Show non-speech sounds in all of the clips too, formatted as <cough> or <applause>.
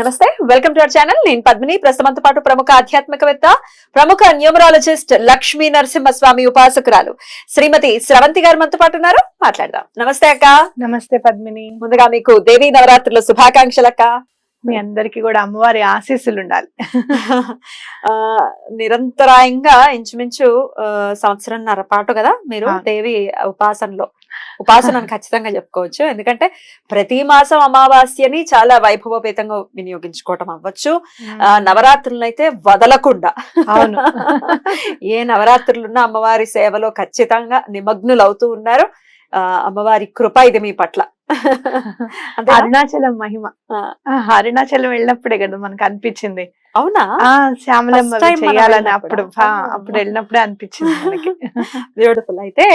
నమస్తే welcome to our channel. నేను పద్మిని. ప్రస్తుతంతో పాటు ప్రముఖ ఆధ్యాత్మికవేత్త ప్రముఖ న్యూమరాలజిస్ట్ లక్ష్మీ నరసింహస్వామి ఉపాసకురాలు శ్రీమతి స్రవంతి గారు మనతో పాటు ఉన్నారు. మాట్లాడదాం. నమస్తే అక్క. నమస్తే పద్మిని. ముందుగా మీకు దేవీ నవరాత్రుల శుభాకాంక్షలు అక్క. మీ అందరికి కూడా అమ్మవారి ఆశీస్సులు ఉండాలి. ఆ, నిరంతరాయంగా ఇంచుమించు ఆ, సంవత్సరంన్నర పాటు కదా మీరు. దేవి ఉపాసనలో. ఉపాసనను <laughs> ఖచ్చితంగా చెప్పుకోవచ్చు. ఎందుకంటే ప్రతి మాసం అమావాస్యని చాలా వైభవపేతంగా వినియోగించుకోవటం అవ్వచ్చు. ఆ, నవరాత్రులను అయితే వదలకుండా. అవును. <laughs> ఏ నవరాత్రులున్నా అమ్మవారి సేవలో ఖచ్చితంగా నిమగ్నులు అవుతూ ఉన్నారు. ఆ, అమ్మవారి కృప ఇది మీ పట్ల? <laughs> అరుణాచలం మహిమ. అరుణాచలం వెళ్ళినప్పుడే కదా మనకు అనిపించింది. అవునా? శ్యామలమ్మ చేయాలని? అప్పుడు. అప్పుడు వెళ్ళినప్పుడే అనిపించింది మనకి. <laughs> బ్యూటిఫుల్ అయితే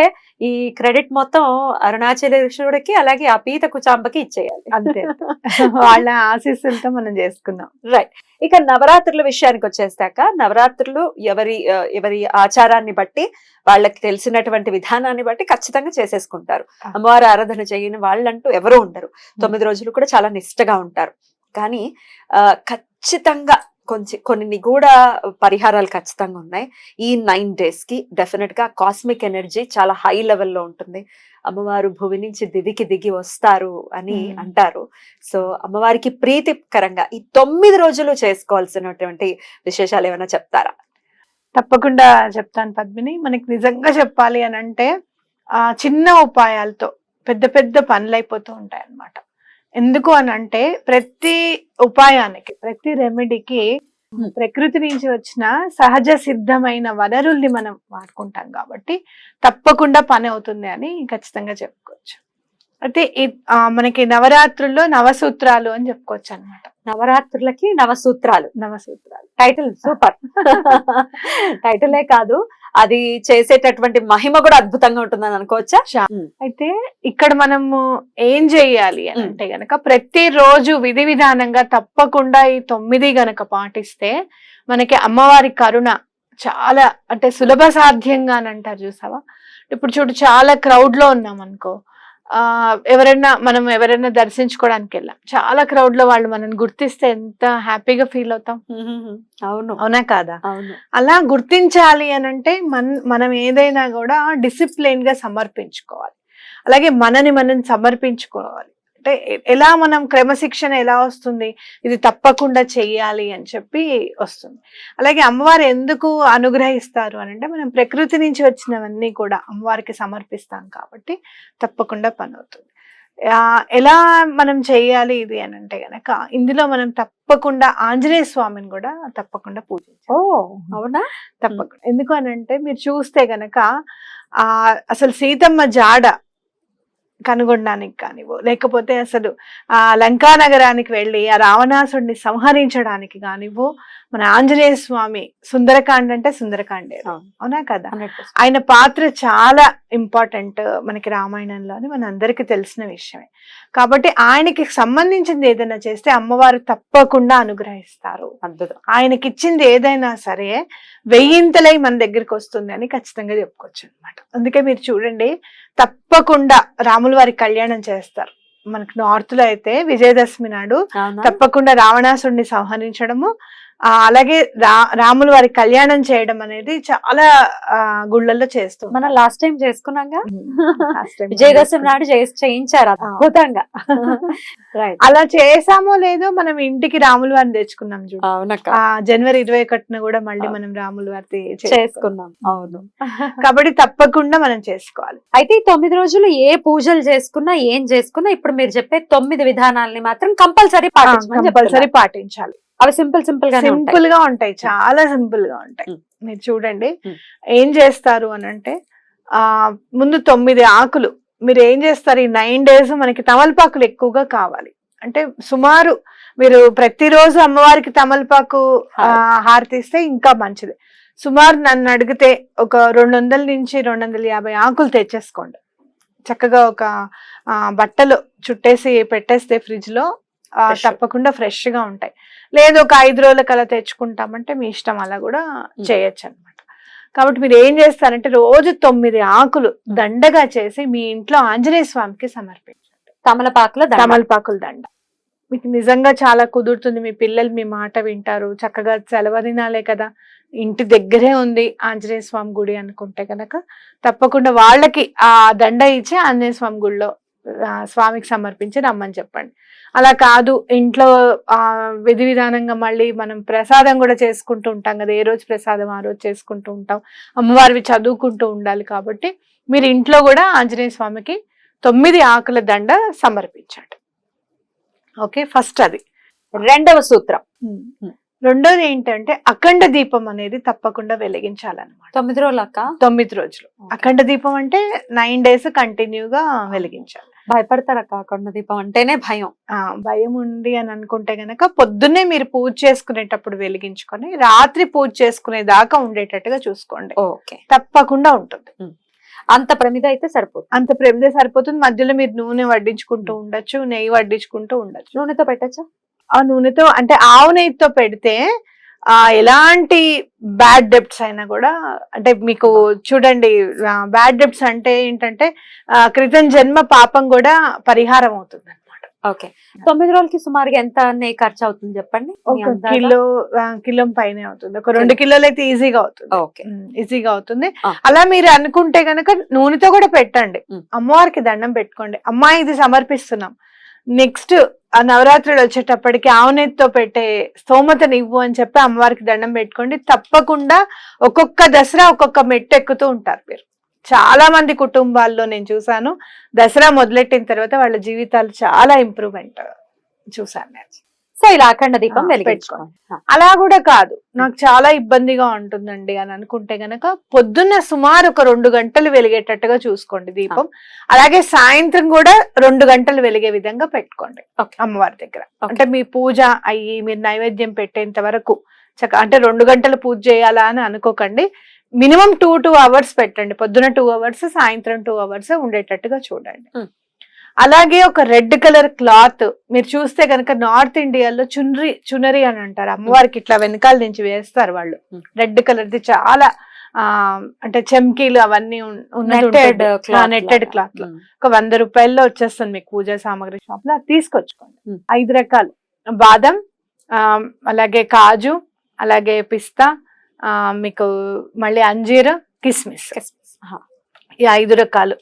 ఈ క్రెడిట్ మొత్తం అరుణాచలేశ్వరుడికి అలాగే ఆ పీత కుచాంబకి ఇచ్చేయాలి. అంతే <laughs> వాళ్ళ ఆశీస్సులతో మనం చేసుకున్నాం రైట్ ఇక నవరాత్రుల విషయానికి వచ్చేస్తాక నవరాత్రులు ఎవరి ఎవరి ఆచారాన్ని బట్టి వాళ్ళకి తెలిసినటువంటి విధానాన్ని బట్టి ఖచ్చితంగా చేసేసుకుంటారు. అమ్మవారి ఆరాధన చేయని వాళ్ళంటూ ఎవరు ఉండరు. తొమ్మిది రోజులు కూడా చాలా నిష్టగా ఉంటారు. కానీ ఆ, ఖచ్చితంగా కొంచెం కొన్ని నిగూఢ పరిహారాలు ఖచ్చితంగా ఉన్నాయి. ఈ నైన్ డేస్కి డెఫినెట్గా కాస్మిక్ ఎనర్జీ చాలా హై లెవెల్లో ఉంటుంది. అమ్మవారు భూమి నుంచి దివికి దిగి వస్తారు అని. అంటారు. సో అమ్మవారికి ప్రీతికరంగా ఈ తొమ్మిది రోజులు చేసుకోవాల్సినటువంటి విశేషాలు ఏమైనా చెప్తారా? తప్పకుండా చెప్తాను పద్మిని. మనకి నిజంగా చెప్పాలి అని అంటే ఆ చిన్న ఉపాయాలతో పెద్ద పెద్ద పనులు అయిపోతూ ఉంటాయి అన్నమాట ఎందుకు అని అంటే ప్రతి ఉపాయానికి ప్రతి రెమెడీకి. ప్రకృతి నుంచి వచ్చిన సహజ సిద్ధమైన వనరుల్ని మనం వాడుకుంటాం కాబట్టి తప్పకుండా పని అవుతుంది అని ఖచ్చితంగా చెప్పుకోవచ్చు. అయితే మనకి నవరాత్రుల్లో నవసూత్రాలు అని చెప్పుకోవచ్చు అన్నమాట. నవరాత్రులకి నవసూత్రాలు. నవసూత్రాలు. టైటిల్ సూపర్ టైటిలే కాదు. అది చేసేటటువంటి మహిమ కూడా అద్భుతంగా ఉంటుందని అనుకోవచ్చా. అయితే ఇక్కడ మనము ఏం చెయ్యాలి అని. అంటే గనక ప్రతి రోజు విధి విధానంగా తప్పకుండా ఈ తొమ్మిది గనక పాటిస్తే మనకి అమ్మవారి కరుణ చాలా అంటే సులభ సాధ్యంగా అని అంటారు చూసావా ఇప్పుడు చూడు చాలా క్రౌడ్లో ఉన్నాం అనుకో ఎవరైనా మనం ఎవరైనా దర్శించుకోవడానికి వెళ్ళాం. చాలా క్రౌడ్లో వాళ్ళు మనం గుర్తిస్తే ఎంత హ్యాపీగా ఫీల్ అవుతాం. <laughs> అవును. అవునా కాదా? అవును. అలా గుర్తించాలి అని అంటే మన మనం ఏదైనా కూడా డిసిప్లిన్గా సమర్పించుకోవాలి. అలాగే మనని మనం సమర్పించుకోవాలి. అంటే ఎలా మనం క్రమశిక్షణ ఎలా వస్తుంది? ఇది తప్పకుండా చెయ్యాలి అని చెప్పి వస్తుంది. అలాగే అమ్మవారు ఎందుకు అనుగ్రహిస్తారు అని అంటే మనం ప్రకృతి నుంచి వచ్చినవన్నీ కూడా అమ్మవారికి సమర్పిస్తాం కాబట్టి తప్పకుండా పని అవుతుంది ఎలా మనం చేయాలి ఇది అని అంటే గనక ఇందులో మనం తప్పకుండా ఆంజనేయ స్వామిని కూడా తప్పకుండా పూజించాలి. ఓ అవునా? తప్పకుండా. ఎందుకు అని అంటే మీరు చూస్తే గనక ఆ అసలు సీతమ్మ జాడ కనుగొనడానికి కానివ్వు. లేకపోతే అసలు ఆ లంకా నగరానికి వెళ్ళి ఆ రావణాసుడిని సంహరించడానికి కానివ్వు. మన ఆంజనేయ స్వామి సుందరకాండ అంటే సుందరకాండే. అవును. కదా? 100%. ఆయన పాత్ర చాలా ఇంపార్టెంట్ మనకి రామాయణంలో అని మన అందరికీ తెలిసిన విషయమే. కాబట్టి ఆయనకి సంబంధించింది ఏదైనా చేస్తే అమ్మవారు తప్పకుండా అనుగ్రహిస్తారు. అద్భుతం. ఆయనకి ఇచ్చింది ఏదైనా సరే వెయ్యింతలై మన దగ్గరికి వస్తుంది అని ఖచ్చితంగా చెప్పుకోవచ్చు అనమాట అందుకే మీరు చూడండి తప్పకుండా రాముల వారి కళ్యాణం చేస్తారు మనకి నార్త్లో అయితే విజయదశమి నాడు? తప్పకుండా రావణాసుడిని సంహరించడము అలాగే రా రాముల వారి కళ్యాణం చేయడం అనేది చాలా గుళ్ళల్లో చేస్తూ మనం లాస్ట్ టైం చేసుకున్నాగా? విజయదశమి నాడు చేయించారు అద్భుతంగా. రైట్ అలా చేసామో లేదో మనం ఇంటికి రాముల వారిని తెచ్చుకున్నాం చూడు. అవునక్క. ఆ జనవరి ఇరవై ఒకటిన కూడా మళ్ళీ. మనం రాముల వారి చేసుకున్నాం. అవును. కాబట్టి తప్పకుండా మనం చేసుకోవాలి. అయితే ఈ తొమ్మిది రోజులు ఏ పూజలు చేసుకున్నా ఏం చేసుకున్నా ఇప్పుడు మీరు చెప్పే తొమ్మిది విధానాలని మాత్రం కంపల్సరీ పాటించమని కంపల్సరీ. పాటించాలి. అవి సింపుల్ సింపుల్గా సింపుల్గా ఉంటాయి చాలా సింపుల్గా ఉంటాయి. ఉమ్. మీరు చూడండి ఉమ్. ఏం చేస్తారు అని అంటే ఆ ముందు తొమ్మిది ఆకులు. మీరు ఏం చేస్తారు? ఈ నైన్ డేస్ మనకి తమలపాకులు ఎక్కువగా కావాలి. అంటే సుమారు మీరు ప్రతిరోజు అమ్మవారికి తమలపాకు హారతిస్తే ఇంకా మంచిది. సుమారు నన్ను అడిగితే ఒక రెండు వందల నుంచి రెండు వందల యాభై ఆకులు తెచ్చేసుకోండి. చక్కగా ఒక బట్టలు చుట్టేసి పెట్టేస్తే ఫ్రిడ్జ్లో ఆ, Fresh. తప్పకుండా ఫ్రెష్గా ఉంటాయి. లేదు ఒక ఐదు రోజులకు అలా తెచ్చుకుంటామంటే మీ ఇష్టం అలా కూడా చేయొచ్చు అనమాట కాబట్టి మీరు ఏం చేస్తారంటే రోజు తొమ్మిది ఆకులు దండగా చేసి మీ ఇంట్లో ఆంజనేయ స్వామికి సమర్పించండి. తమలపాకుల. తమలపాకుల దండ. మీకు నిజంగా చాలా కుదురుతుంది. మీ పిల్లలు మీ మాట వింటారు. చక్కగా సెలవు దినాలే కదా. ఇంటి దగ్గరే ఉంది ఆంజనేయ స్వామి గుడి అనుకుంటే కనుక తప్పకుండా వాళ్ళకి ఆ దండ ఇచ్చి ఆంజనేయ స్వామి గుడిలో స్వామికి సమర్పించి రమ్మని చెప్పండి. అలా కాదు ఇంట్లో ఆ విధి విధానంగా మళ్ళీ మనం ప్రసాదం కూడా చేసుకుంటూ ఉంటాం కదా ఏ రోజు ప్రసాదం ఆ రోజు చేసుకుంటూ ఉంటాం. అమ్మవారివి చదువుకుంటూ ఉండాలి కాబట్టి మీరు ఇంట్లో కూడా ఆంజనేయ స్వామికి తొమ్మిది ఆకుల దండ సమర్పించండి. ఓకే ఫస్ట్ అది. రెండవ సూత్రం. రెండోది ఏంటంటే అఖండ దీపం అనేది తప్పకుండా వెలిగించాలన్నమాట. తొమ్మిది రోజులు అక్క తొమ్మిది రోజులు. అఖండ దీపం అంటే నైన్ డేస్ కంటిన్యూగా వెలిగించాలి. భయపడతారు అక్క కొండ దీపం అంటేనే భయం. ఆ భయం ఉంది అని అనుకుంటే గనక పొద్దున్నే మీరు పూజ చేసుకునేటప్పుడు వెలిగించుకొని రాత్రి పూజ చేసుకునే దాకా ఉండేటట్టుగా చూసుకోండి. ఓకే. తప్పకుండా ఉంటుంది. అంత ప్రమిద అయితే సరిపోతుంది అంత ప్రేమదే సరిపోతుంది. మధ్యలో మీరు నూనె వడ్డించుకుంటూ ఉండొచ్చు నెయ్యి వడ్డించుకుంటూ ఉండొచ్చు. నూనెతో పెట్టచ్చా? ఆ నూనెతో అంటే ఆవు నెయ్యితో పెడితే ఎలాంటి బ్యాడ్ డెప్ట్స్ అయినా కూడా అంటే మీకు చూడండి బ్యాడ్ డెప్ట్స్ అంటే ఏంటంటే ఆ, క్రితం జన్మ పాపం కూడా పరిహారం అవుతుంది అనమాట ఓకే. తొమ్మిది రోజులకి సుమారుగా ఎంత ఖర్చు అవుతుంది చెప్పండి? ఒక? కిలో ఆ, కిలో పైనే అవుతుంది. ఒక రెండు కిలోలు అయితే ఈజీగా అవుతుంది. ఓకే. ఈజీగా అవుతుంది. ఆ. అలా మీరు అనుకుంటే గనక నూనెతో కూడా పెట్టండి. అమ్మవారికి దండం పెట్టుకోండి. అమ్మాయి ఇది సమర్పిస్తున్నాం. నెక్స్ట్ ఆ నవరాత్రులు వచ్చేటప్పటికి ఆవునెత్తితో పెట్టే స్తోమతని ఇవ్వు అని చెప్పి అమ్మవారికి దండం పెట్టుకోండి. తప్పకుండా ఒక్కొక్క దసరా ఒక్కొక్క మెట్టు ఎక్కుతూ ఉంటారు మీరు. చాలా మంది కుటుంబాల్లో నేను చూశాను. దసరా మొదలెట్టిన తర్వాత వాళ్ళ జీవితాలు చాలా ఇంప్రూవ్మెంట్ చూసాను నేను. సో ఇలా అఖండ దీపం వెలిగించుకోండి అలా కూడా కాదు. నాకు చాలా ఇబ్బందిగా ఉంటుందండి అని అనుకుంటే గనక పొద్దున్న సుమారు ఒక రెండు గంటలు వెలిగేటట్టుగా చూసుకోండి దీపం. అలాగే సాయంత్రం కూడా రెండు గంటలు వెలిగే విధంగా పెట్టుకోండి. అమ్మవారి దగ్గర. అంటే మీ పూజ అయ్యి మీరు నైవేద్యం పెట్టేంత వరకు చక్క అంటే రెండు గంటలు పూజ చేయాలా అని అనుకోకండి. మినిమం టూ టూ అవర్స్ పెట్టండి. పొద్దున టూ అవర్స్ సాయంత్రం టూ అవర్స్ ఉండేటట్టుగా చూడండి. అలాగే ఒక రెడ్ కలర్ క్లాత్ మీరు చూస్తే కనుక నార్త్ ఇండియాలో చున్రి చునరి అని అంటారు. అమ్మవారికి ఇట్లా వెనకాల నుంచి వేస్తారు వాళ్ళు. రెడ్ కలర్ ది చాలా ఆ అంటే చెమ్కీలు అవన్నీ నెట్టెడ్ నెట్టెడ్. క్లాత్లో. ఒక వంద రూపాయల్లో వచ్చేస్తుంది మీకు పూజా సామాగ్రి షాప్లో అది తీసుకొచ్చుకోండి. ఐదు రకాలు. బాదం ఆ, అలాగే కాజు అలాగే పిస్తా మీకు మళ్ళీ అంజీర్ కిస్మిస్. ఈ ఐదు రకాలు.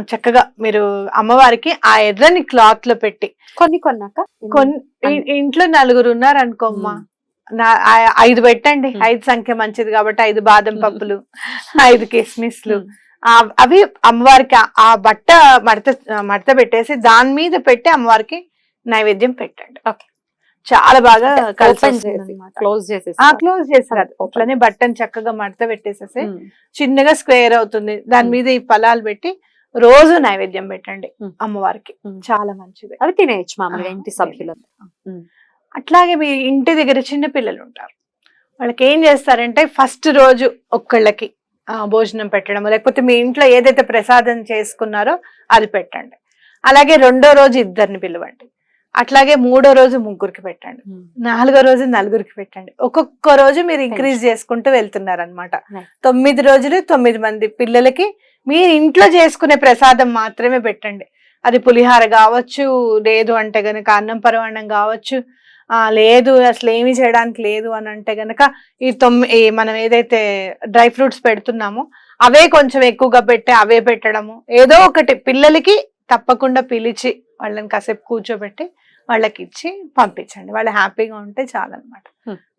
చక్కగా మీరు అమ్మవారికి ఆ ఎర్రని క్లాత్లో పెట్టి. కొన్ని కొన్నాక? కొన్ని ఇంట్లో నలుగురు ఉన్నారు అనుకోమ్మా నా- ఐదు పెట్టండి. ఐదు సంఖ్య మంచిది కాబట్టి ఐదు బాదం పప్పులు ఐదు కిస్మిస్లు. అవి అమ్మవారికి ఆ- బట్ట మడత మడత పెట్టేసి దాని మీద పెట్టి అమ్మవారికి నైవేద్యం పెట్టండి. Okay. చాలా బాగా. క్లోజ్ చేసేసి. Close open. అట్లనే బట్టను చక్కగా మడత పెట్టేసేసి చిన్నగా స్క్వేర్ అవుతుంది. దాని. మీద ఈ ఫలాలు పెట్టి రోజు నైవేద్యం పెట్టండి. అమ్మవారికి. చాలా మంచిది. అవి తినేయచ్చు మామూలుగా ఇంటి సభ్యులు అట్లాగే మీ ఇంటి దగ్గర చిన్న పిల్లలు ఉంటారు. వాళ్ళకి ఏం చేస్తారంటే ఫస్ట్ రోజు ఒక్కళ్ళకి భోజనం పెట్టడం లేకపోతే మీ ఇంట్లో ఏదైతే ప్రసాదం చేసుకున్నారో అది పెట్టండి. అలాగే రెండో రోజు ఇద్దరిని పిలవండి. అట్లాగే మూడో రోజు ముగ్గురికి పెట్టండి. నాలుగో రోజు నలుగురికి పెట్టండి. ఒక్కొక్క రోజు మీరు ఇంక్రీజ్ చేసుకుంటూ వెళ్తున్నారు అనమాట Right. తొమ్మిది రోజులు తొమ్మిది మంది పిల్లలకి మీరు ఇంట్లో చేసుకునే ప్రసాదం మాత్రమే పెట్టండి. అది పులిహార కావచ్చు లేదు అంటే గనక అన్నం పరమాన్నం కావచ్చు ఆ లేదు అసలు ఏమీ చేయడానికి లేదు అని అంటే గనక ఈ తొమ్మిది మనం ఏదైతే డ్రై ఫ్రూట్స్ పెడుతున్నామో అవే కొంచెం ఎక్కువగా పెట్టి అవే పెట్టడము. ఏదో ఒకటి పిల్లలకి తప్పకుండా పిలిచి వాళ్ళని కాసేపు కూర్చోబెట్టి వాళ్ళకి ఇచ్చి పంపించండి. వాళ్ళు హ్యాపీగా ఉంటే చాలన్నమాట.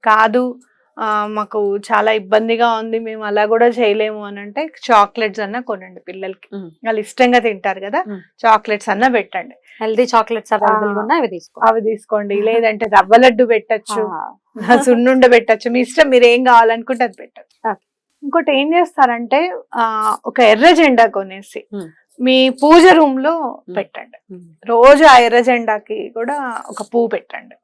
కాదు మాకు చాలా ఇబ్బందిగా ఉంది మేము అలా కూడా చేయలేము అని అంటే చాక్లెట్స్ అన్న కొనండి పిల్లలకి. వాళ్ళు ఇష్టంగా తింటారు కదా. చాక్లెట్స్ అన్న పెట్టండి. హెల్దీ చాక్లెట్స్ అవి తీసుకో అవి తీసుకోండి. లేదంటే రవ్వ లడ్డు పెట్టచ్చు సున్నుండ పెట్టచ్చు. మీ ఇష్టం మీరు ఏం కావాలనుకుంటే అది పెట్టచ్చు. ఇంకోటి ఏం చేస్తారంటే ఆ ఒక ఎర్ర జెండా కొనేసి. మీ పూజ రూమ్లో పెట్టండి. రోజు ఆ ఎర్ర జెండాకి కూడా ఒక పువ్వు పెట్టండి.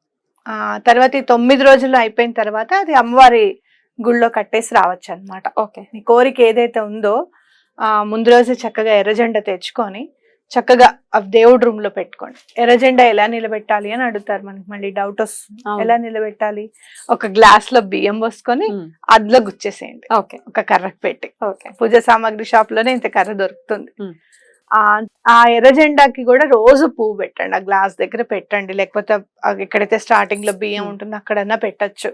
తర్వాత ఈ తొమ్మిది రోజులు అయిపోయిన తర్వాత అది అమ్మవారి గుళ్ళో కట్టేసి రావచ్చు అనమాట ఓకే. మీ కోరిక ఏదైతే ఉందో ఆ ముందు రోజు చక్కగా ఎర్రజెండా తెచ్చుకొని చక్కగా ఆ దేవుడి రూమ్లో పెట్టుకోండి ఎర్రజెండా ఎలా నిలబెట్టాలి అని అడుగుతారు మనకి మళ్ళీ డౌట్ వస్తుంది. ఎలా నిలబెట్టాలి? ఒక గ్లాస్లో బియ్యం పోసుకొని అద్లో గుచ్చేసేయండి. ఓకే. ఒక కర్రకు పెట్టి. ఓకే. పూజ సామాగ్రి షాప్లోనే ఇంత కర్ర దొరుకుతుంది. ఆ ఆ ఎర్రజెండాకి కూడా రోజు పువ్వు పెట్టండి ఆ గ్లాస్ దగ్గర పెట్టండి. లేకపోతే ఎక్కడైతే స్టార్టింగ్లో బియ్యం మ్. ఉంటుందో అక్కడన్నా పెట్టొచ్చు.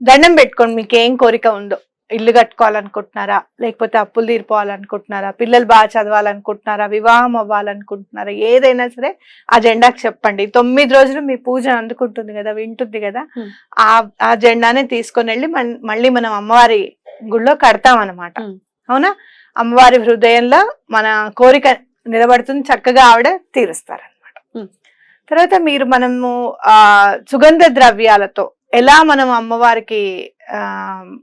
దండం పెట్టుకోండి మీకు ఏం కోరిక ఉందో. ఇల్లు కట్టుకోవాలనుకుంటున్నారా? లేకపోతే అప్పులు తీరిపోవాలనుకుంటున్నారా? పిల్లలు బాగా చదవాలనుకుంటున్నారా? వివాహం అవ్వాలనుకుంటున్నారా? ఏదైనా సరే ఆ జెండాకి చెప్పండి. తొమ్మిది రోజులు మీ పూజ అందుకుంటుంది కదా వింటుంది కదా. మ్. ఆ ఆ జెండానే తీసుకొని వెళ్ళి మళ్ళీ మనం అమ్మవారి గుళ్ళో కడతాం అనమాట మ్. అవునా? అమ్మవారి హృదయంలో మన కోరిక నిలబడుతుంది చక్కగా ఆవిడ తీరుస్తారనమాట. తర్వాత మీరు మనము ఆ సుగంధ ద్రవ్యాలతో ఎలా మనం అమ్మవారికి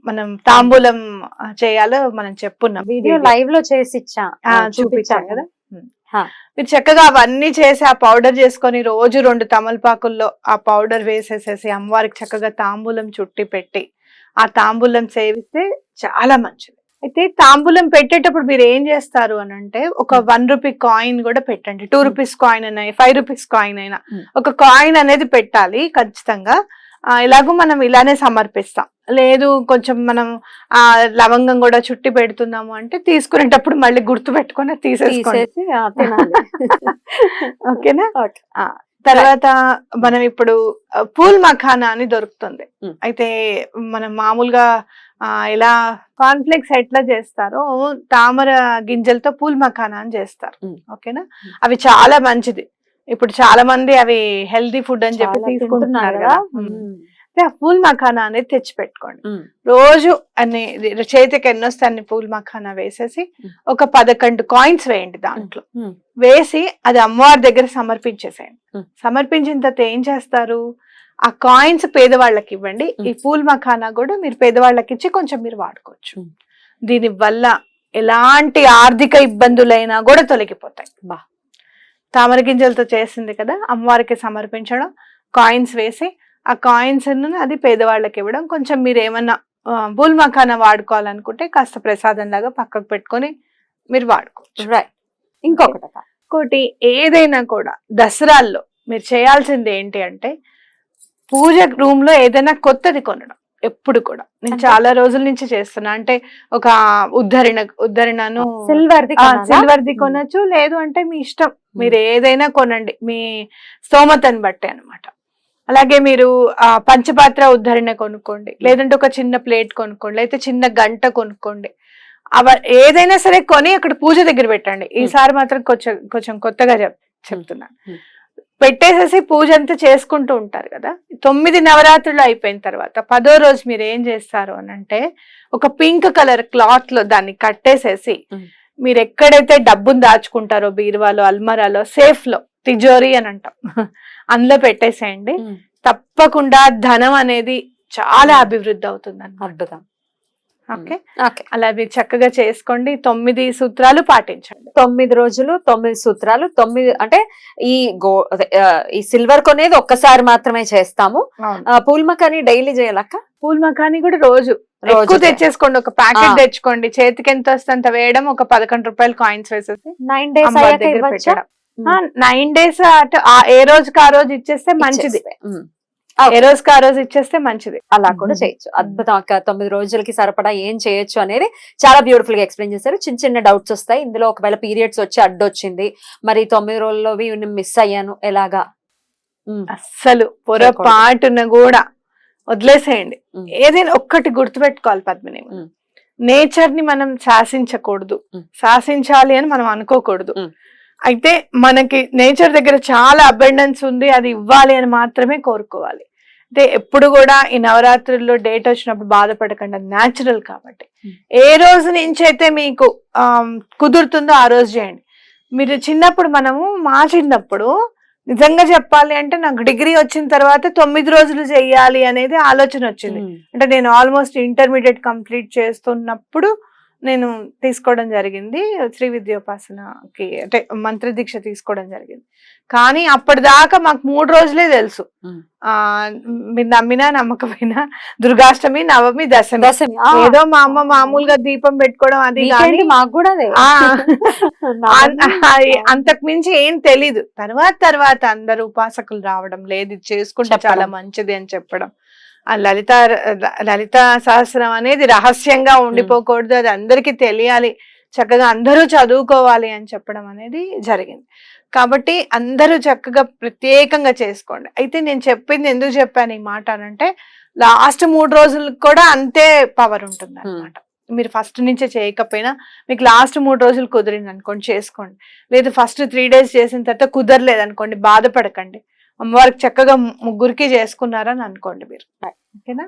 మనం తాంబూలం చేయాలో మనం చెప్పున్నాం. వీడియో. లైవ్లో చేసి ఇచ్చా చూపించాం కదా. మీరు చక్కగా అవన్నీ చేసి ఆ పౌడర్ చేసుకొని రోజు రెండు తమలపాకుల్లో ఆ పౌడర్ వేసేసేసి అమ్మవారికి చక్కగా తాంబూలం చుట్టి పెట్టి ఆ తాంబూలం సేవిస్తే చాలా మంచిది. అయితే తాంబూలం పెట్టేటప్పుడు మీరు ఏం చేస్తారు అని అంటే ఒక వన్ రూపీ కాయిన్ కూడా పెట్టండి. టూ రూపీస్ కాయిన్ అయినా ఫైవ్ రూపీస్ కాయిన్ అయినా. Hmm. ఒక కాయిన్ అనేది పెట్టాలి ఖచ్చితంగా. ఆ, ఎలాగో మనం ఇలానే సమర్పిస్తాం. లేదు కొంచెం మనం ఆ లవంగం కూడా చుట్టి పెడుతున్నాము అంటే తీసుకునేటప్పుడు మళ్ళీ గుర్తు పెట్టుకొని తీసేసి <laughs> ఓకేనా? తర్వాత మనం ఇప్పుడు పూల్ మఖానా అని దొరుకుతుంది. మ్. అయితే మనం మామూలుగా ఇలా కాన్ఫ్లెక్స్ ఎట్లా చేస్తారో తామర గింజలతో పూల్ మఖానా అని చేస్తారు. ఓకేనా. అవి చాలా మంచిది ఇప్పుడు చాలా మంది అవి హెల్దీ ఫుడ్ అని చెప్పి తీసుకుంటున్నారు కదా ఆ పూల్ మఖానా అనేది తెచ్చి పెట్టుకోండి. రోజు అన్ని చేతికి ఎన్నొస్తే అన్ని పూల్ మఖానా వేసేసి. ఒక పదకొండు కాయిన్స్ వేయండి దాంట్లో. వేసి అది అమ్మవారి దగ్గర సమర్పించేసేయండి. సమర్పించిన తర్వాత ఏం చేస్తారు ఆ కాయిన్స్ పేదవాళ్ళకి ఇవ్వండి. ఈ పూల్ మఖానా కూడా మీరు పేదవాళ్ళకి ఇచ్చి కొంచెం మీరు వాడుకోవచ్చు. దీని వల్ల ఎలాంటి ఆర్థిక ఇబ్బందులైనా కూడా తొలగిపోతాయి బా. తామర గింజలతో చేసింది కదా అమ్మవారికి సమర్పించడం కాయిన్స్ వేసి ఆ కాయిన్స్ అది పేదవాళ్ళకి ఇవ్వడం కొంచెం మీరు ఏమన్నా పూల్ మఖానా వాడుకోవాలనుకుంటే కాస్త ప్రసాదం లాగా పక్కకు పెట్టుకొని మీరు వాడుకోవచ్చు రైట్ ఇంకొకటి. ఇంకోటి ఏదైనా కూడా దసరాల్లో మీరు చేయాల్సింది ఏంటి అంటే పూజ రూమ్లో ఏదైనా కొత్తది కొనడం ఎప్పుడు కూడా. నేను? చాలా రోజుల నుంచి చేస్తున్నా. అంటే ఒక ఉద్ధరణ ఉద్ధరణను సిల్వర్ ది కొనాలా? సిల్వర్ ది మ్. కొనొచ్చు. లేదు అంటే మీ ఇష్టం. మీరు ఏదైనా కొనండి. మీ స్తోమతని బట్టి అన్నమాట. అలాగే మీరు ఆ పంచపాత్ర ఉద్ధరణ కొనుక్కోండి. లేదంటే ఒక చిన్న ప్లేట్ కొనుక్కోండి. లేకపోతే చిన్న గంట కొనుక్కోండి. అవ ఏదైనా సరే కొని అక్కడ పూజ దగ్గర పెట్టండి. ఈసారి మాత్రం కొంచెం కొంచెం కొత్తగా చెప్ చెప్తున్నాను. పెట్టేసేసి పూజ అంతా చేసుకుంటూ ఉంటారు కదా. తొమ్మిది నవరాత్రులు అయిపోయిన తర్వాత పదో రోజు మీరు ఏం చేస్తారు అని అంటే ఒక పింక్ కలర్ క్లాత్లో దాన్ని కట్టేసేసి. మీరు ఎక్కడైతే డబ్బును దాచుకుంటారో బీరువాలో అల్మరాలో సేఫ్లో తిజోరీ అని అంటాం. <laughs> అందులో పెట్టేసేయండి. తప్పకుండా ధనం అనేది చాలా అభివృద్ధి అవుతుంది అద్భుతం. ఓకే. ఓకే. అలా మీరు చక్కగా చేసుకోండి. తొమ్మిది సూత్రాలు పాటించండి. తొమ్మిది రోజులు తొమ్మిది సూత్రాలు. తొమ్మిది అంటే ఈ గో ఈ సిల్వర్ కొనేది ఒక్కసారి మాత్రమే చేస్తాము. ఆ, పూల్ మకాని డైలీ చేయాలక్క? పూల్ మఖాని కూడా రోజు. రోజు ఎక్కువ. తెచ్చేసుకోండి. ఒక ప్యాకెట్. తెచ్చుకోండి. చేతికి ఎంత వస్తే అంత వేయడం ఒక పదకొండు రూపాయలు కాయిన్స్ వేసేసి నైన్ డేస్ దగ్గర పెట్టడం. నైన్ డేస్ అటు ఏ రోజుకి ఆ రోజు ఇచ్చేస్తే మంచిది. ఏ రోజుకి ఆ రోజు ఇచ్చేస్తే మంచిది. అలా కూడా మ్మ్. చేయొచ్చు. అద్భుతం అక్క. తొమ్మిది రోజులకి సరిపడా ఏం చేయొచ్చు అనేది చాలా బ్యూటిఫుల్గా ఎక్స్ప్లెయిన్ చేశారు. చిన్న చిన్న డౌట్స్ వస్తాయి. ఇందులో ఒకవేళ పీరియడ్స్ వచ్చి అడ్డొచ్చింది. మరి తొమ్మిది రోజుల్లోవి మిస్ అయ్యాను. ఎలాగా? మ్మ్. అస్సలు పొరపాటున కూడా వదిలేసేయండి. మ్మ్. ఏదైనా ఒక్కటి గుర్తుపెట్టుకోవాలి పద్మిని. మ్మ్. నేచర్ని మనం శాసించకూడదు. శాసించాలి అని మనం అనుకోకూడదు. అయితే మనకి నేచర్ దగ్గర చాలా అబెండెన్స్ ఉంది. అది ఇవ్వాలి అని మాత్రమే కోరుకోవాలి. అంటే ఎప్పుడు కూడా ఈ నవరాత్రుల్లో డేట్ వచ్చినప్పుడు బాధపడకండి న్యాచురల్ కాబట్టి మ్మ్. ఏ రోజు నుంచి అయితే మీకు కుదురుతుందో ఆ రోజు చేయండి మీరు చిన్నప్పుడు మనము మా చిన్నప్పుడు నిజంగా చెప్పాలి అంటే నాకు డిగ్రీ వచ్చిన తర్వాత తొమ్మిది రోజులు చెయ్యాలి అనేది ఆలోచన వచ్చింది మ్మ్. అంటే నేను ఆల్మోస్ట్ ఇంటర్మీడియట్ కంప్లీట్ చేస్తున్నప్పుడు నేను తీసుకోవడం జరిగింది శ్రీ విద్యోపాసనకి అంటే మంత్ర దీక్ష తీసుకోవడం జరిగింది కానీ అప్పటిదాకా మాకు మూడు రోజులే తెలుసు. ఆ మీరు నమ్మినా నమ్మకపోయినా దుర్గాష్టమి నవమి దశమి. దశమి. ఏదో మా అమ్మ మామూలుగా దీపం పెట్టుకోవడం అది? కానీ మాకు కూడా <laughs> అంతకు మించి ఏం తెలీదు. తర్వాత తర్వాత అందరు ఉపాసకులు రావడం లేదు ఇది చేసుకుంటే. చాలా మంచిది అని చెప్పడం. ఆ లలిత లలిత సహస్రం అనేది రహస్యంగా ఉండిపోకూడదు అది అందరికీ తెలియాలి. చక్కగా అందరూ చదువుకోవాలి అని చెప్పడం అనేది జరిగింది. కాబట్టి అందరూ చక్కగా ప్రత్యేకంగా చేసుకోండి. అయితే నేను చెప్పింది ఎందుకు చెప్పాను ఈ మాట అనంటే లాస్ట్ మూడు రోజులకు కూడా అంతే పవర్ ఉంటుంది అనమాట మీరు ఫస్ట్ నుంచే చేయకపోయినా మీకు లాస్ట్ మూడు రోజులు కుదిరింది అనుకోండి చేసుకోండి. లేదు ఫస్ట్ త్రీ డేస్ చేసిన తర్వాత కుదరలేదు అనుకోండి బాధపడకండి. అమ్మవారికి చక్కగా ముగ్గురికి చేసుకున్నారని అనుకోండి మీరు. ఓకేనా?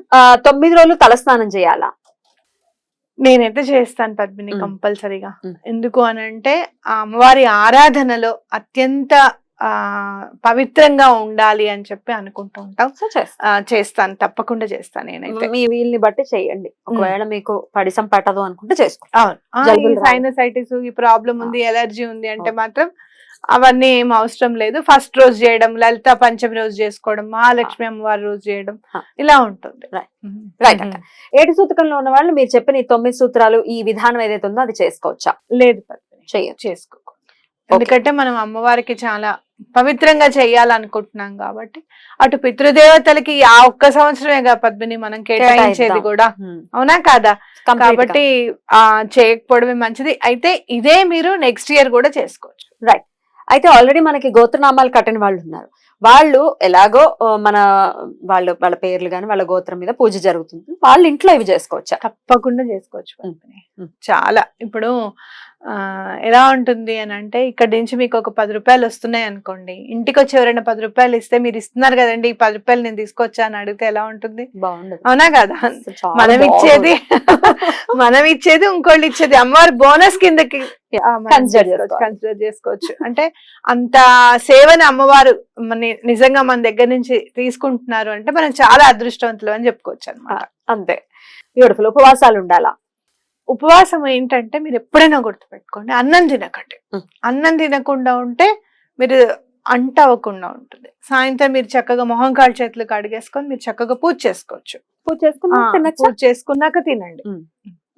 తొమ్మిది రోజులు తలస్నానం చేయాలా? నేనైతే చేస్తాను పద్మిని. కంపల్సరీగా. ఎందుకు అని అంటే ఆ అమ్మవారి ఆరాధనలో అత్యంత ఆ పవిత్రంగా ఉండాలి అని చెప్పి అనుకుంటూ ఉంటాం. చేస్తాను. తప్పకుండా చేస్తాను నేనైతే. మీ వీల్ని బట్టి చేయండి. ఒకవేళ మీకు పడిసం పట్టదు అనుకుంటే చేసుకో. సైనసైటిస్ ఈ ప్రాబ్లం ఉంది ఎలర్జీ ఉంది అంటే మాత్రం అవన్నీ ఏం అవసరం లేదు. ఫస్ట్ రోజు చేయడం లలిత పంచమి రోజు చేసుకోవడం మహాలక్ష్మి అమ్మవారి రోజు చేయడం. ఇలా ఉంటుంది. అక్క. ఏడు సూత్రంలో ఉన్న వాళ్ళు మీరు చెప్పిన ఈ తొమ్మిది సూత్రాలు ఈ విధానం ఏదైతే ఉందో అది చేసుకోవచ్చా? లేదు చేసుకో ఎందుకంటే మనం అమ్మవారికి చాలా పవిత్రంగా చేయాలనుకుంటున్నాం కాబట్టి అటు పితృదేవతలకి ఆ ఒక్క సంవత్సరమే కదా పద్మిని మనం కేటాయించేది. కూడా. అవునా కాదా? కాబట్టి ఆ చేయకపోవడమే మంచిది. అయితే ఇదే మీరు నెక్స్ట్ ఇయర్ కూడా చేసుకోవచ్చు. అయితే ఆల్రెడీ మనకి గోత్రనామాలు కట్టిన వాళ్ళు ఉన్నారు. వాళ్ళు ఎలాగో మన వాళ్ళు వాళ్ళ పేర్లు కానీ వాళ్ళ గోత్రం మీద పూజ జరుగుతుంది. వాళ్ళ ఇంట్లో ఇవి చేసుకోవచ్చా? తప్పకుండా చేసుకోవచ్చు. చాలా. ఇప్పుడు ఆ ఎలా ఉంటుంది అని అంటే ఇక్కడ నుంచి మీకు ఒక పది రూపాయలు వస్తున్నాయి అనుకోండి. ఇంటికి వచ్చి ఎవరైనా పది రూపాయలు ఇస్తే మీరు ఇస్తున్నారు కదండి ఈ పది రూపాయలు నేను తీసుకొచ్చా అని అడిగితే ఎలా ఉంటుంది? అవునా కదా? మనం. ఇచ్చేది <laughs> మనం ఇచ్చేది ఇంకోళ్ళు ఇచ్చేది అమ్మవారి బోనస్ కిందకి. కన్సిడర్ చేసుకోవచ్చు అంటే అంత సేవని అమ్మవారు మన- నిజంగా మన దగ్గర నుంచి తీసుకుంటున్నారు అంటే మనం చాలా అదృష్టవంతులు అని చెప్పుకోవచ్చు అనమాట అంతే. బ్యూటిఫుల్ ఉపవాసాలు ఉండాలా? ఉపవాసం ఏంటంటే మీరు ఎప్పుడైనా గుర్తుపెట్టుకోండి అన్నం తినకండి. అన్నం తినకుండా ఉంటే మీరు అంట అవ్వకుండా ఉంటుంది. సాయంత్రం మీరు చక్కగా మొహం కాళ్ళు చేతులు కడిగేసుకొని మీరు చక్కగా పూజ చేసుకోవచ్చు. పూజ చేసుకున్నా ఆ, తినచ్చా? పూజ చేసుకున్నాక తినండి.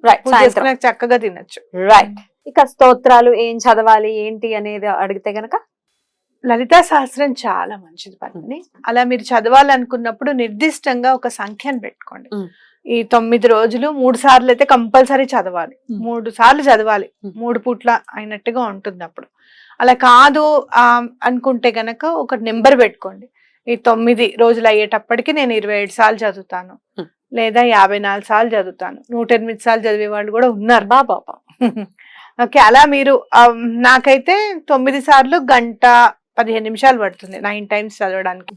రైట్ చేసుకున్నాక చక్కగా తినొచ్చు. రైట్ ఇక స్తోత్రాలు ఏం చదవాలి ఏంటి అనేది అడిగితే గనక? లలితా సహస్రం చాలా మంచిది పని అలా మీరు చదవాలనుకున్నప్పుడు నిర్దిష్టంగా ఒక సంఖ్యను పెట్టుకోండి. ఈ తొమ్మిది రోజులు మూడు సార్లు అయితే కంపల్సరీ చదవాలి. మూడు సార్లు చదవాలి. మూడు పూట్ల అయినట్టుగా ఉంటుంది అప్పుడు అలా కాదు అనుకుంటే గనక ఒక నెంబర్ పెట్టుకోండి. ఈ తొమ్మిది రోజులు అయ్యేటప్పటికి నేను ఇరవై ఏడు సార్లు చదువుతాను. లేదా యాభై నాలుగు సార్లు చదువుతాను. నూట ఎనిమిది సార్లు చదివే వాళ్ళు కూడా ఉన్నారు బాబా ఓకే అలా మీరు నాకైతే తొమ్మిది సార్లు గంట పదిహేను నిమిషాలు పడుతుంది నైన్ టైమ్స్ చదవడానికి.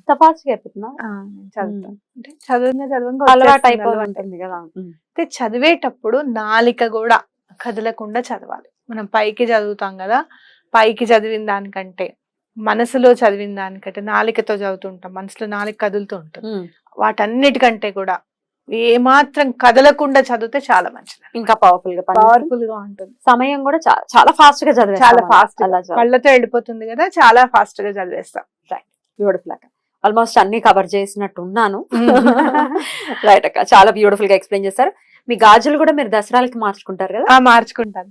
అయితే చదివేటప్పుడు నాలిక కూడా కదలకుండా చదవాలి. మనం పైకి చదువుతాం కదా. పైకి చదివిన దానికంటే. మనసులో చదివిన దానికంటే నాలికతో చదువుతుంటాం. మనసులో నాలిక కదులుతూ ఉంటుంది ఉమ్. వాటన్నిటికంటే కూడా ఏమాత్రం కదలకుండా చదివితే చాలా మంచిది ఇంకా పవర్ఫుల్గా. పవర్ఫుల్గా ఉంటుంది. సమయం కూడా చాలా ఫాస్ట్గా చదివేస్తాం చాలా. ఫాస్ట్ చదివి- కళ్ళతో వెళ్ళిపోతుంది కదా చాలా ఫాస్ట్గా చదివేస్తాం బ్యూటిఫుల్ అక్క. ఆల్మోస్ట్ అన్ని కవర్ చేసినట్టు ఉన్నాను రైట్ <laughs> అక్క. చాలా బ్యూటిఫుల్గా ఎక్స్ప్లెయిన్ చేశారు. మీ గాజులు కూడా మీరు దసరాలకి మార్చుకుంటారు కదా? ఆ మార్చుకుంటాను.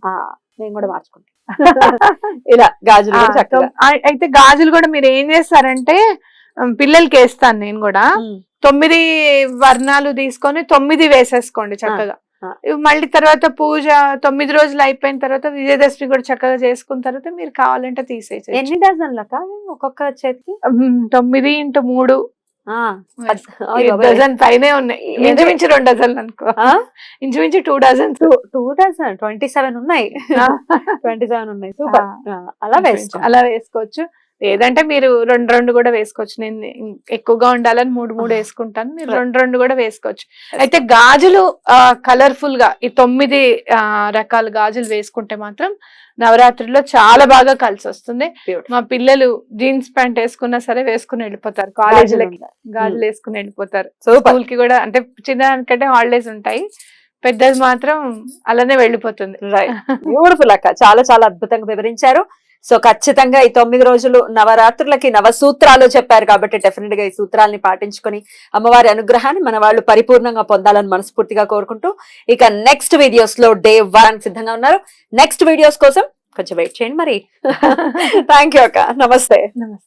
నేను కూడా మార్చుకుంటాను. <laughs> ఇలా గాజులు చక్కగా. అయితే గాజులు కూడా మీరు ఏం చేస్తారంటే పిల్లలకి వేస్తాను నేను కూడా. తొమ్మిది వర్ణాలు తీసుకొని తొమ్మిది వేసేసుకోండి చక్కగా. మళ్ళీ తర్వాత పూజ తొమ్మిది రోజులు అయిపోయిన తర్వాత విజయదశమి కూడా చక్కగా చేసుకున్న తర్వాత మీరు కావాలంటే తీసేసి ఎన్ని డజన్లు అక్క ఒక్కొక్క చేతికి? తొమ్మిది ఇంటూ మూడు. డజన్ పైనే ఉన్నాయి. ఇంచుమించు రెండు డజన్లు అనుకో? ఇంచుమించు two dozens two dozen twenty seven ఉన్నాయి. ట్వంటీ సెవెన్ ఉన్నాయి. సూపర్ అలా వేసుకో. అలా వేసుకోవచ్చు. లేదంటే మీరు రెండు రెండు కూడా వేసుకోవచ్చు. నేను ఎక్కువగా ఉండాలని మూడు మూడు. వేసుకుంటాను. మీరు. రెండు రెండు కూడా వేసుకోవచ్చు. అయితే గాజులు కలర్ఫుల్గా ఈ తొమ్మిది ఆ, రకాల గాజులు వేసుకుంటే మాత్రం నవరాత్రిలో చాలా బాగా కలిసి వస్తుంది. మా పిల్లలు జీన్స్ ప్యాంట్ వేసుకున్నా సరే వేసుకుని వెళ్ళిపోతారు. కాలేజీలకి గాజులు వేసుకుని వెళ్ళిపోతారు. స్కూల్కి కూడా అంటే చిన్నదానికంటే హాలిడేస్ ఉంటాయి. పెద్దది మాత్రం అలానే వెళ్ళిపోతుంది. బ్యూటిఫుల్ అక్క. చాలా చాలా అద్భుతంగా వివరించారు. సో ఖచ్చితంగా ఈ తొమ్మిది రోజులు నవరాత్రులకి నవ సూత్రాలు చెప్పారు కాబట్టి డెఫినెట్గా ఈ సూత్రాల్ని పాటించుకొని అమ్మవారి అనుగ్రహాన్ని మన వాళ్ళు పరిపూర్ణంగా పొందాలని మనస్ఫూర్తిగా కోరుకుంటూ ఇక నెక్స్ట్ వీడియోస్లో డే వన్ సిద్ధంగా ఉన్నారు. నెక్స్ట్ వీడియోస్ కోసం కొంచెం వెయిట్ చేయండి మరి. <laughs> థ్యాంక్ యూ అక్క. నమస్తే. నమస్తే.